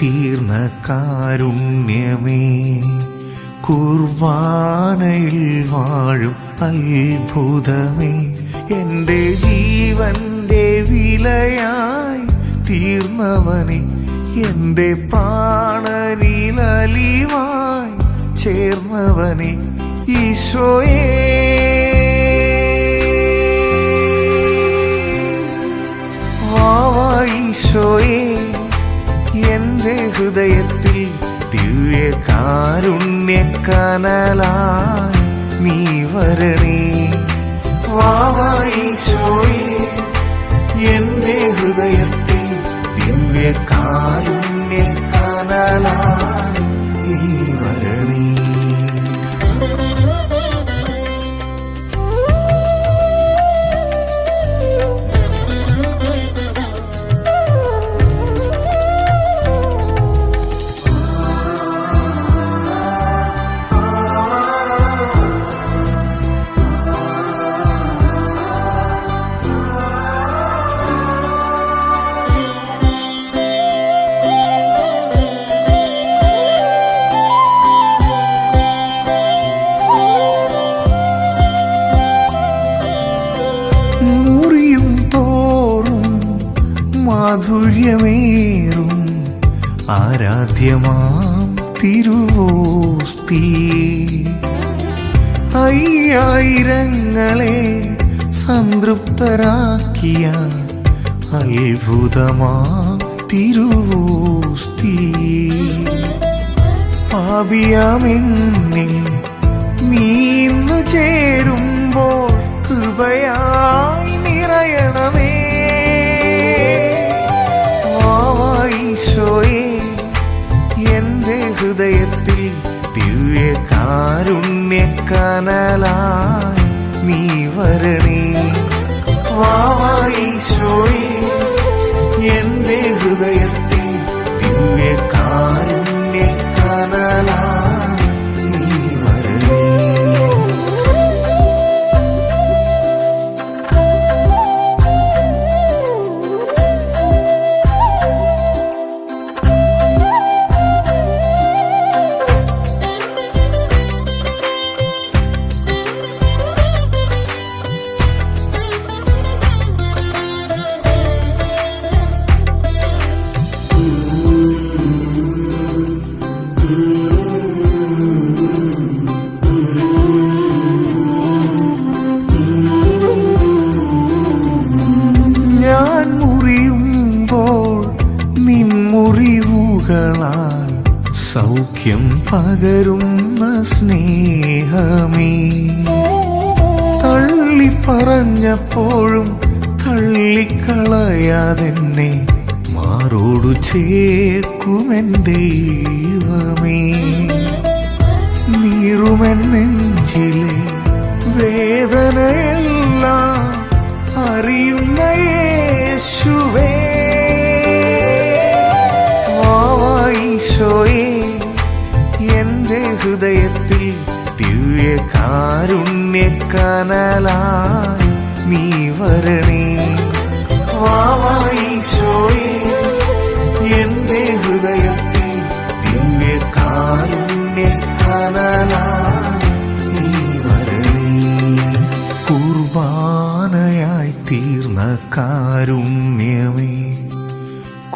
തീർന്ന കാരുണ്യമേ കുർബാനയിൽ വാഴും അത്ഭുതമേ എന്റെ ജീവന്റെ വിലയായി തീർന്നവനെ എന്റെ പ്രാണനിലലിവായി ചേർന്നവനെ ഈശോയേ. വാവായിശോയെ എന്റെ ഹൃദയത്തിൽ ദിവ്യ കാരുണ്യക്കനലായി നീ വരണേ. വാവായിശോയെ എന്റെ ഹൃദയത്തിൽ ദിവ്യ കാരുണ്യക്കനലായി മാധുര്യമേറും ആരാധ്യമാം തിരുവോസ്തി. അയ്യായിരങ്ങളെ സംതൃപ്തരാക്കിയ അത്ഭുതമാം തിരുവോസ്തി. പാപിയാമെന്നിൽ നീന്നു ചേരുമ്പോൾ കൃപയായി നിറയണമേ. വാവായിശോയെ എന്റെ ഹൃദയത്തിൽ ദിവ്യ കാരുണ്യക്കനലായി നീ വരണേ. വാവായിശോയെ എന്റെ ഹൃദയത്തിൽ ദിവ്യ കാരുണ്യക്കനലായി ഞാൻ മുറിയുമ്പോൾ സൗഖ്യം പകരുന്ന സ്നേഹമേ. തള്ളി തള്ളിക്കളയാതെ ചേർക്കുമെൻ ദൈവമേ. നീറുമെൻ നെഞ്ചിലെ വേദനയെല്ലാം അറിയുന്ന യേശുവേ. വാവായിശോയെ എന്റെ ഹൃദയത്തിൽ ദിവ്യ കാരുണ്യക്കനലായി നീ വരണേ. കാരുണ്യമേ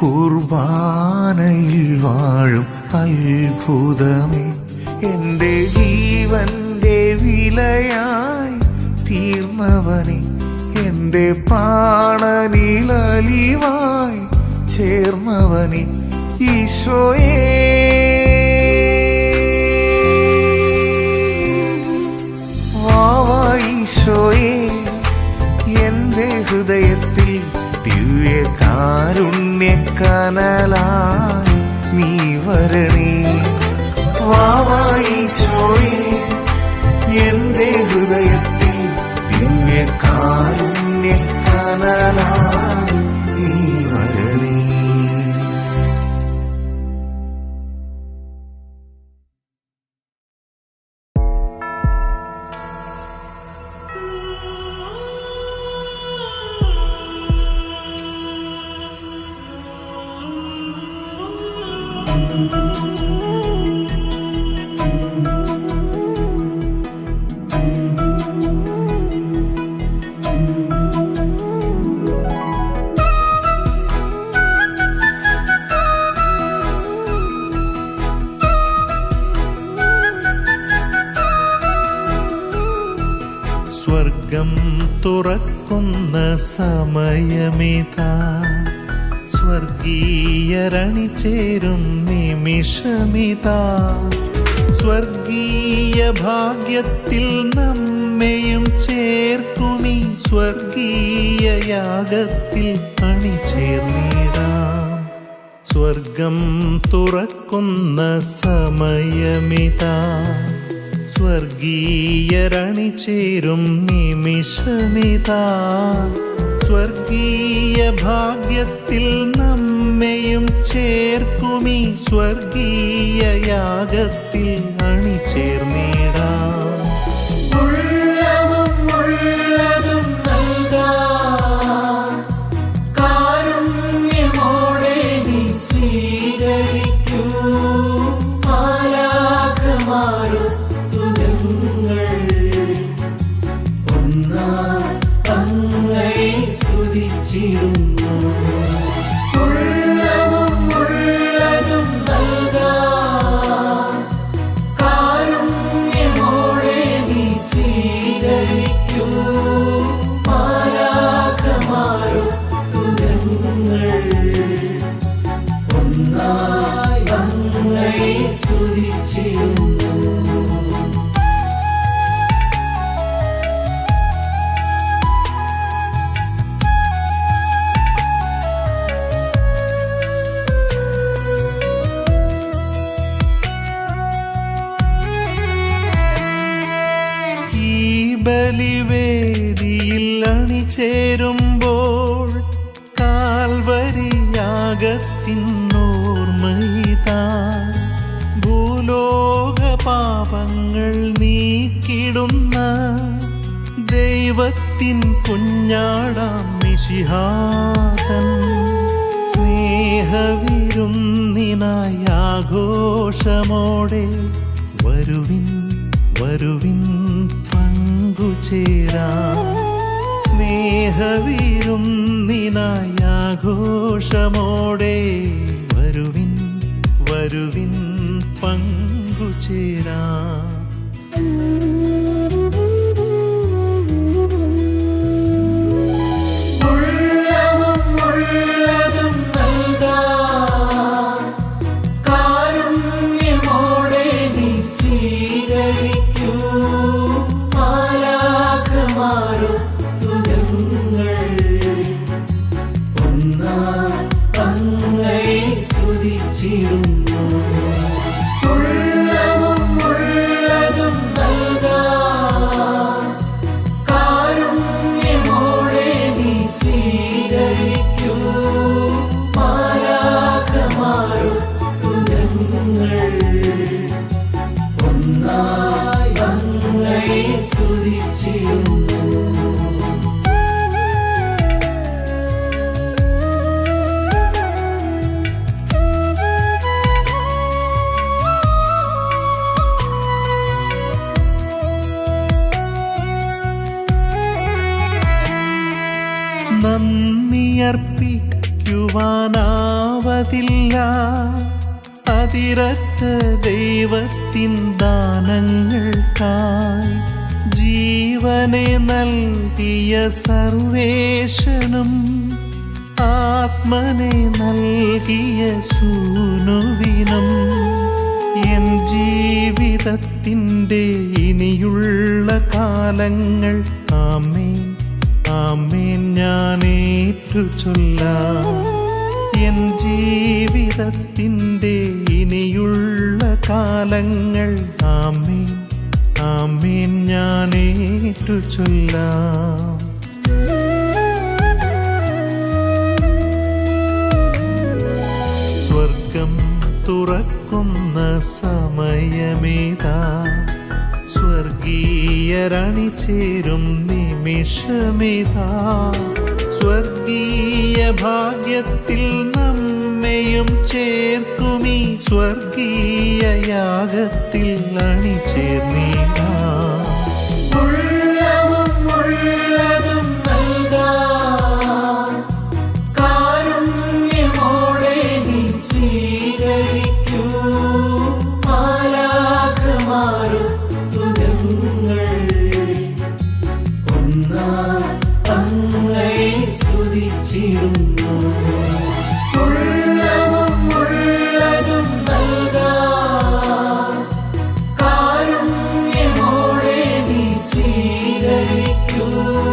കുർബാനയിൽ വാഴും അത്ഭുതമേ എന്റെ ജീവന്റെ വിലയായി തീർന്നവനെ എന്റെ പാണനിലലിവായി ചേർന്നവനെ ഈശോയേ. വാവാ ഈശോയേ എന്റെ ഹൃദയത്തിൽ ദിവ്യ കാരുണ്യക്കനലായി നീ വരണേ. വാവായിശോയെ എന്റെ ഹൃദയത്തിൽ കാരുണ്യ കാരുണ്യക്കനലായി സമയമിതാ? സ്വർഗീയരണി ചേരും നിമിഷമിതാ? സ്വർഗീയ ഭാഗ്യത്തിൽ നമ്മയും ചേർക്കുമി. സ്വർഗീയ യാഗത്തിൽ അണിചേർന്നിടാം സ്വർഗം തുറക്കുന്ന സമയമിതാ? സ്വർഗീയരണി ചേരും നിമിഷമിതാ? സ്വർഗീയ ഭാഗ്യത്തിൽ നമ്മയും ചേർക്കുമീ സ്വർഗീയ യാഗത്തിൽ അണിചേർന്നിടാം. ബലിവേദിയിൽ അണിചേരുമ്പോൾ കാൽവരിയാകത്തിനോർമ്മയിതാ ഭൂലോക പാപങ്ങൾ നീക്കിടുന്ന ദൈവത്തിൻ കുഞ്ഞാടാം നിശിഹാതൻ സ്നേഹവിരുന്നിനായി ആഘോഷമോടെ വരുവിൻ വരുവിൻ. പങ്കുചേരാം സ്നേഹവിരുന്നിനായി ആഘോഷമോടെ വരുവിൻ വരുവിൻ പങ്കുചേരാം. ആത്മനെ നൽകിയ സൂനുവിനം എൻ ജീവിതത്തിന്റെ ഇനിയുള്ള കാലങ്ങൾ. ആമേ ആമേൻ ഞാൻ ഏറ്റു ചൊല്ലാം എൻ ജീവിതത്തിന്റെ ഇനിയുള്ള കാലങ്ങൾ. ആമേ ആമേൻ ഞാൻ ഏറ്റു ചൊല്ലാം പ്രണയമേതാ സ്വർഗീയരണി ചേരും നിമിഷമേതാ? സ്വർഗീയ ഭാഗ്യത്തിൽ നമ്മയും ചേർക്കുമീ. സ്വർഗീയ യാഗത്തിൽ അണിചേർന്നീ you.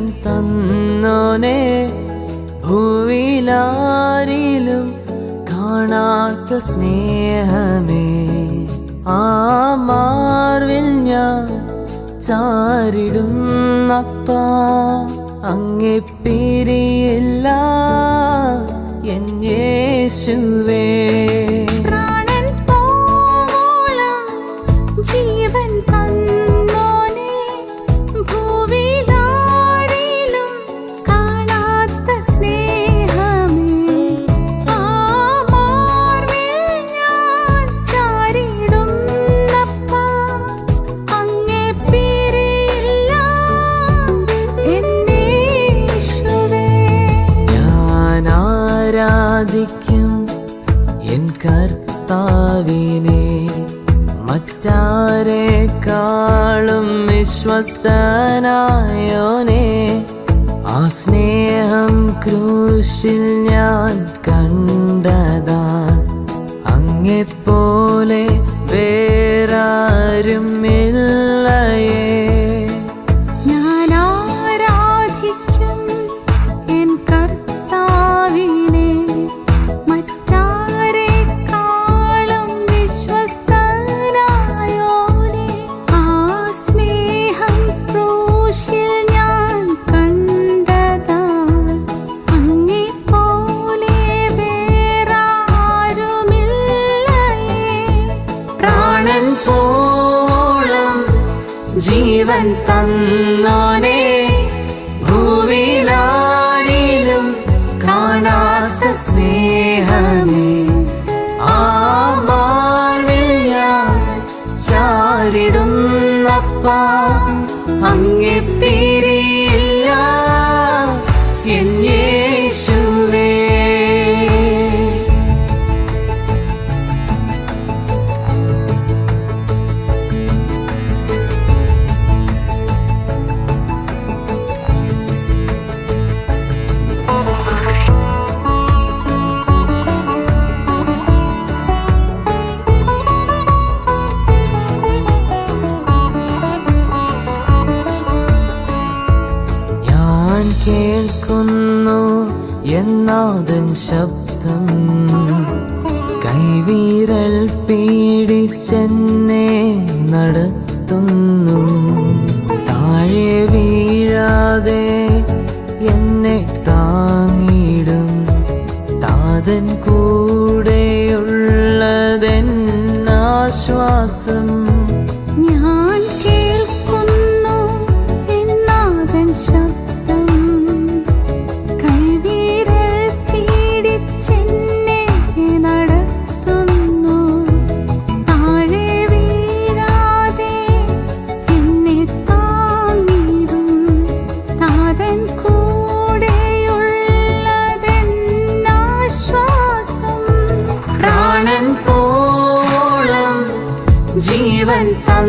തന്നോനെ ഭൂവിലാരിലും കാണാത്ത സ്നേഹമേ. ആ മാർവിൽ ഞാൻ ചാരിടുന്നപ്പ അങ്ങെ പിരിയില്ല എന്നേശുവേ sitting